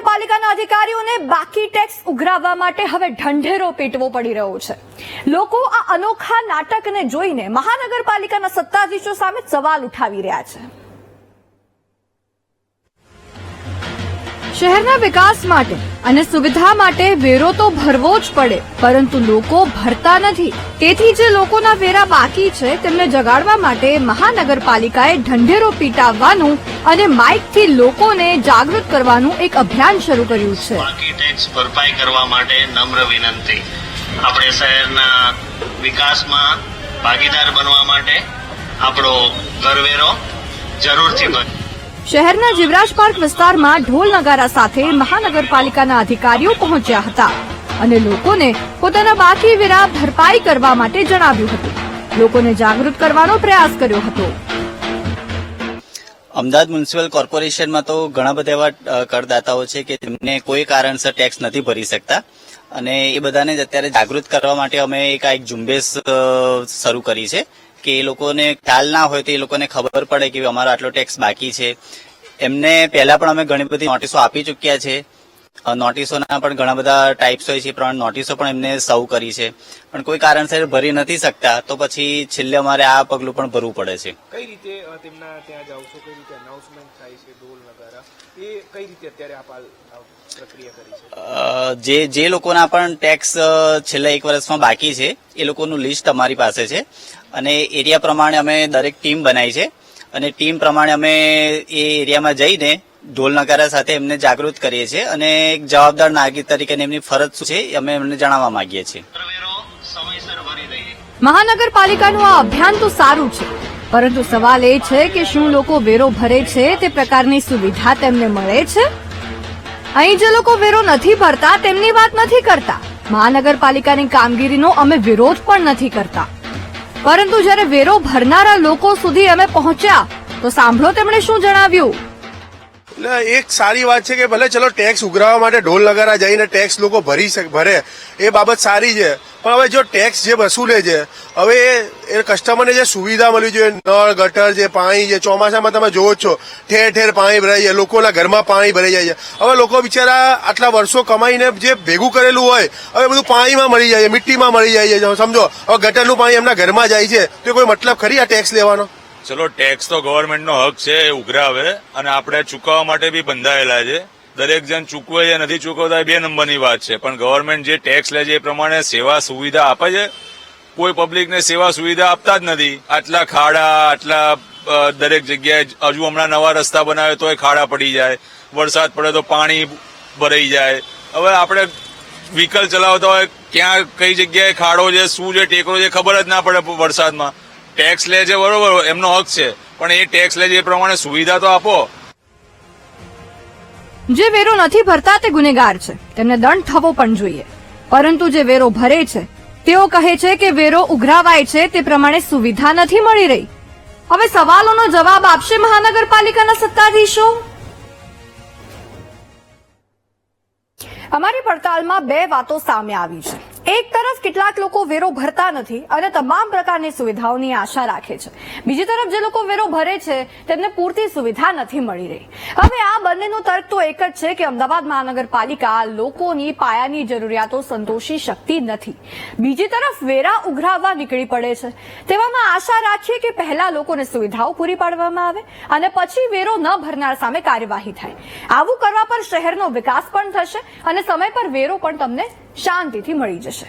મહાનગરપાલિકાના અધિકારીઓને બાકી ટેક્સ ઉઘરાવવા માટે હવે ઢંઢેરો પીટવો પડી રહ્યો છે. લોકો આ અનોખા નાટકને જોઈને મહાનગરપાલિકાના સત્તાધીશો સામે સવાલ ઉઠાવી રહ્યા છે. શહેરના વિકાસ માટે અને સુવિધા માટે વેરો તો ભરવો જ પડે, પરંતુ લોકો ભરતા નથી. તેથી જે લોકોના વેરા બાકી છે, તેમને જગાડવા માટે મહાનગરપાલિકાએ ઢંઢેરો પીટાવવાનું અને માઇકથી લોકોને જાગૃત કરવાનું એક અભિયાન શરૂ કર્યું છે. બાકી ટેક્સ ભરપાઈ કરવા માટે નમ્ર વિનંતી. આપણે શહેરના વિકાસમાં ભાગીદાર બનવા માટે આપણો કરવેરો જરૂરથી ભરીએ શહેરના જીવરાજ પાર્ક વિસ્તારમાં ઢોલ નગારા સાથે મહાનગરપાલિકાના અધિકારીઓ પહોંચ્યા હતા અને લોકોને પોતાના બાકી વેરા ભરપાઈ કરવા માટે જણાવ્યું હતું. લોકોને જાગૃત કરવાનો પ્રયાસ કર્યો હતો. અમદાવાદ મ્યુનિસિપલ કોર્પોરેશનમાં તો ઘણા બધા એવા કરદાતાઓ છે કે તેમને કોઈ કારણસર ટેક્સ નથી ભરી શકતા અને એ બધાને જ અત્યારે જાગૃત કરવા માટે અમે એક આ એક ઝુંબેશ શરૂ કરી છે. કે એ લોકોને ખ્યાલ ના હોય તો એ લોકોને ખબર પડે કે અમારો આટલો ટેક્સ બાકી છે. એમને પહેલા પણ અમે ઘણી બધી નોટિસો આપી ચૂક્યા છે. નોટિસોના પણ ઘણા બધા ટાઈપ્સ હોય છે પ્રમાણે નોટિસો પણ એમને સૌ કરી છે. પણ કોઈ કારણસર ભરી નથી શકતા તો પછી છેલ્લે અમારે આ પગલું પણ ભરવું પડે છે. કઈ રીતે તેમના ત્યાં જાવ છો? કઈ રીતે અનાઉન્સમેન્ટ થાય છે ઢોલ વગેરે? એ કઈ રીતે અત્યારે આ પ્રક્રિયા કરી છે? જે જે લોકોના પણ ટેક્સ છેલ્લા એક વર્ષમાં બાકી છે, એ લોકોનું લિસ્ટ અમારી પાસે છે. અને એરિયા પ્રમાણે અમે દરેક ટીમ બનાવી છે. અને ટીમ પ્રમાણે અમે એ એરિયામાં જઈને ઢોલ નગારા સાથે એમને જાગૃત કરીએ છીએ. અને એક જવાબદાર નાગરિક તરીકે એમની ફરજ શું છે અમે એમને જણાવવા માંગીએ છીએ. મહાનગરપાલિકાનું આ અભિયાન તો સારું છે, પરંતુ સવાલ એ છે કે શું લોકો વેરો ભરે છે, તે પ્રકારની સુવિધા તેમને મળે છે? અહીં જે લોકો વેરો નથી ભરતા, તેમની વાત નથી કરતા. મહાનગરપાલિકાની કામગીરીનો અમે વિરોધ પણ નથી કરતા. પરંતુ જ્યારે વેરો ભરનારા લોકો સુધી અમે પહોંચ્યા, તો સાંભળો તેમણે શું જણાવ્યું. એટલે એક સારી વાત છે કે ભલે ચલો ટેક્સ ઉઘરાવવા માટે ઢોલ નગારા જઈને ટેક્સ લોકો ભરી ભરે, એ બાબત સારી છે. પણ હવે જો ટેક્સ જે વસૂલે છે, હવે એ કસ્ટમરને જે સુવિધા મળવી જોઈએ, નળ, ગટર જે, પાણી જે, ચોમાસામાં તમે જોવો છો, ઠેર ઠેર પાણી ભરાઈ જાય, લોકોના ઘરમાં પાણી ભરાઈ જાય છે. હવે લોકો બિચારા આટલા વર્ષો કમાઈને જે ભેગું કરેલું હોય, હવે બધું પાણીમાં મળી જાય છે, મિટ્ટીમાં મળી જાય છે. સમજો, હવે ગટરનું પાણી એમના ઘરમાં જાય છે, તો કોઈ મતલબ ખરી આ ટેક્સ લેવાનો? ચલો ટેક્સ તો ગવર્મેન્ટનો હક છે, એ ઉઘરાવે અને આપણે ચૂકવવા માટે બી બંધાયેલા છે. દરેક જણ ચૂકવે છે, નથી ચૂકવતા એ બે નંબરની વાત છે. પણ ગવર્મેન્ટ જે ટેક્સ લે છે એ પ્રમાણે સેવા સુવિધા આપે છે. કોઈ પબ્લિકને સેવા સુવિધા આપતા જ નથી. આટલા ખાડા, આટલા દરેક જગ્યાએ હજુ હમણાં નવા રસ્તા બનાવે તો એ ખાડા પડી જાય. વરસાદ પડે તો પાણી ભરાઈ જાય. હવે આપણે વ્હીકલ ચલાવતા હોય, ક્યાં, કઈ જગ્યાએ ખાડો છે, શું છે, ટેકરો છે, ખબર જ ના પડે વરસાદમાં. ટેક્સ લે છે બરોબર એમનો હક છે. પણ એ ટેક્સ લે છે એ પ્રમાણે સુવિધા તો આપો. જે વેરો નથી ભરતા તે ગુનેગાર છે. તેમને દંડ થવો પણ જોઈએ. પરંતુ જે વેરો ભરે છે, તેઓ કહે છે કે વેરો ઉઘરાવાય છે તે પ્રમાણે સુવિધા નથી મળી રહી. હવે સવાલોનો જવાબ આપશે મહાનગરપાલિકાના સત્તાધીશો. અમારી પડતાલમાં બે વાતો સામે આવી છે. એક તરફ કેટલાક લોકો વેરો ભરતા નથી અને તમામ પ્રકારની સુવિધાઓની આશા રાખે છે. બીજી તરફ જે લોકો વેરો ભરે છે, તેમને પૂરતી સુવિધા નથી મળી રહી. હવે આ બંનેનો તર્ક તો એક જ છે કે અમદાવાદ મહાનગરપાલિકા લોકોની પાયાની જરૂરિયાતો સંતોષી શકતી નથી. બીજી તરફ વેરા ઉઘરાવવા નીકળી પડે છે. તેવામાં આશા રાખીએ કે પહેલા લોકોને સુવિધાઓ પૂરી પાડવામાં આવે અને પછી વેરો ન ભરનાર સામે કાર્યવાહી થાય. આવું કરવા પર શહેરનો વિકાસ પણ થશે અને સમય પર વેરો પણ તમને શાંતિથી મળી જશે.